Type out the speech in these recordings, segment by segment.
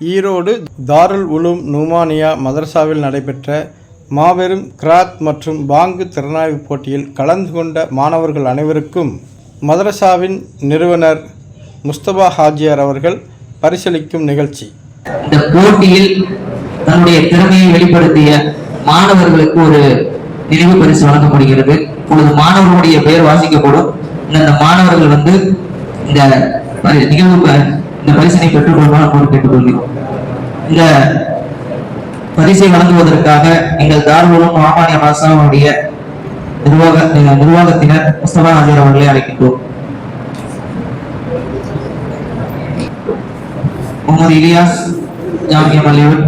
ஈரோடு தாருல் உலூம் நுமானியா மதரசாவில் நடைபெற்ற மாபெரும் கிராத் மற்றும் பாங்கு திறனாய்வு போட்டியில் கலந்து கொண்ட மாணவர்கள் அனைவருக்கும் மதரசாவின் நிறுவனர் முஸ்தபா ஹாஜியார் அவர்கள் பரிசளிக்கும் நிகழ்ச்சி. இந்த போட்டியில் தன்னுடைய திறமையை வெளிப்படுத்திய மாணவர்களுக்கு ஒரு நினைவு பரிசு வழங்கப்படுகிறது. இப்பொழுது மாணவர்களுடைய பெயர் வாசிக்கப்படும் இந்த மாணவர்கள் வந்து இந்த நிகழ்வு இந்த பரிசினை பெற்றுக்கொள்வான் போல் கேட்டுக்கொள்கிறோம் இந்த பரிசை வழங்குவதற்காக எங்கள் தார்வூலம் மாமானிய மாசாவுடைய நிர்வாக நிர்வாகத்தினர் முஸ்தபா ஆஜர் அவர்களை அழைக்கின்றோம். முகமது இலியாஸ் ஜாமிய மலிவர்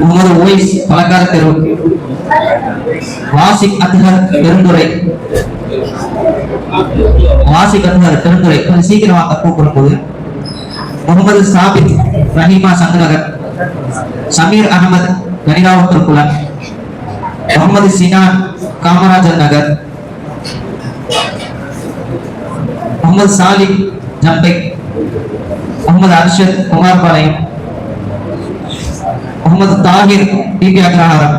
முகமது ஓய்ஸ் பலக்கார தெரு. வாசிக் அத்ஹர் பெருந்துரை வாசிக் அத்ஹர் பெருந்துறை கொஞ்சம் முகமது சாபித் Rahima Sameer Ahmed Gulam Mohammed Sinan Kamarajar Nagar Mohammed Salik Jambai Mohammed Arshad Kumarapalayam Mohammed Tahir T P Agraharam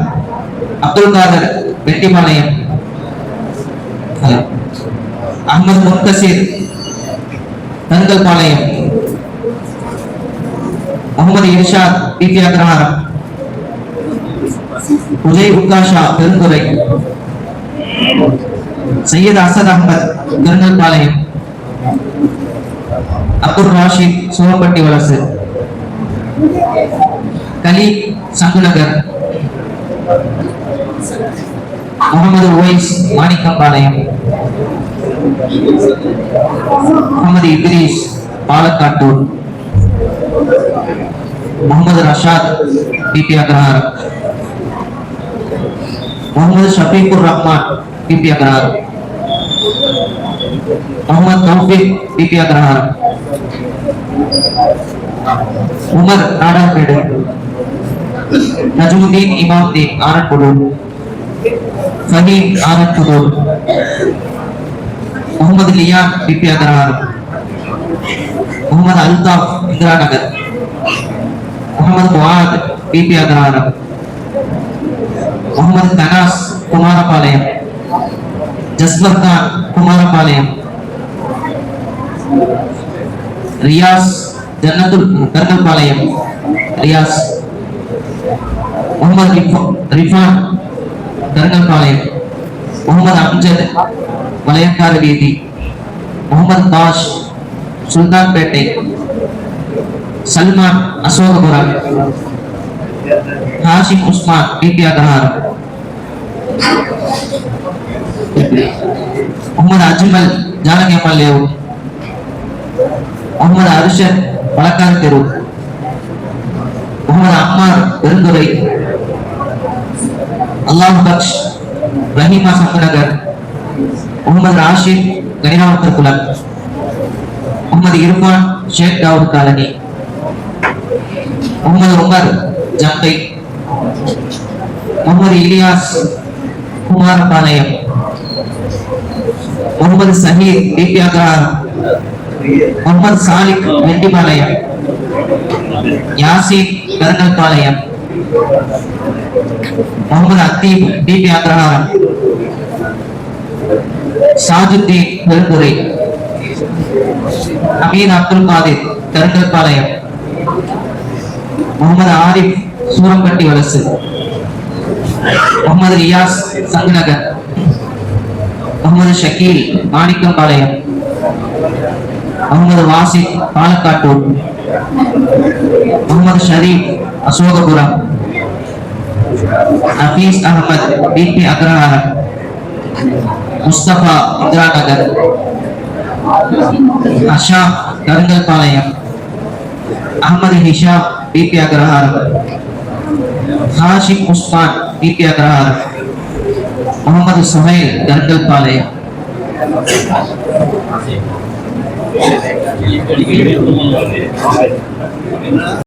Abdul Kadar Vettipalayam hello. Ahmed Thangal Palayam Mohammed Irshad T P Agraharam. Ujay Ukkasha Perundurai. Syed Asad Ahmed Thirunel Palayam Abdul Rashid Sombatti Valasu. கலி Sanganagar. Mohammed Uvais Manickampalayam. Mohammed Idris Palakkattur. Mohammed Rashad B P Agraharam. Mohammed Shafiqur Rahman B P Agraharam. Mohammed Taufiq B P Agraharam. Umar Nadampedu Najmuddin Imamdeen Aranputhur Faheem Aranputhur Mohammed Liyan B P Agraharam Mohammed Altaf Indira Nagar Mohammed Muath B P Agraharam Mohammed Thanas Kumarapalayam Jaswar Khan Kumarapalayam Riyaz Jannathul Karungalpalayam Riyaz Mohammed Rifa- Rifan Karungalpalayam Mohammed Amjad வளையக்கார வீதி Mohammed Tash Sultanpet Salman Ashokapuram Hashim Usman B P Agraharam Mohammed Ajmal Janakiammal layout Mohammed Arshad Pazhakkara தெரு முகமது அம்மார் பெருந்துறை அல்லாஹ் பக்ஷ் Rahima Sanganagar Mohammed Rashid Kaniravuthar Gulam Mohammed Irfan Sheikh Thavur colony. Mohammed Umar Jambai. Mohammed Ilyas Kumarapalayam. Mohammed Zaheer B P Mohammed Salik Vettipalayam Yasin Karungalpalayam. Mohammed Atheeb T P Agraharam Sajuddin Perundurai Ameen Abdul Kadir Karungalpalayam Mohammed Arif Surampatti Valasu Mohammed Riyaz Sanganagar Mohammed Shakeel Manickampalayam Mohammed Wasif Palakkattur Mohammed Sharif Ashokapuram Nafees Ahmed B P Agraharam Mustafa Indira Nagar Asham Karungalpalayam Ahmed Hisham B P Agraharam Hashim Usman B P Agraharam Mohammed Suhail Karungalpalayam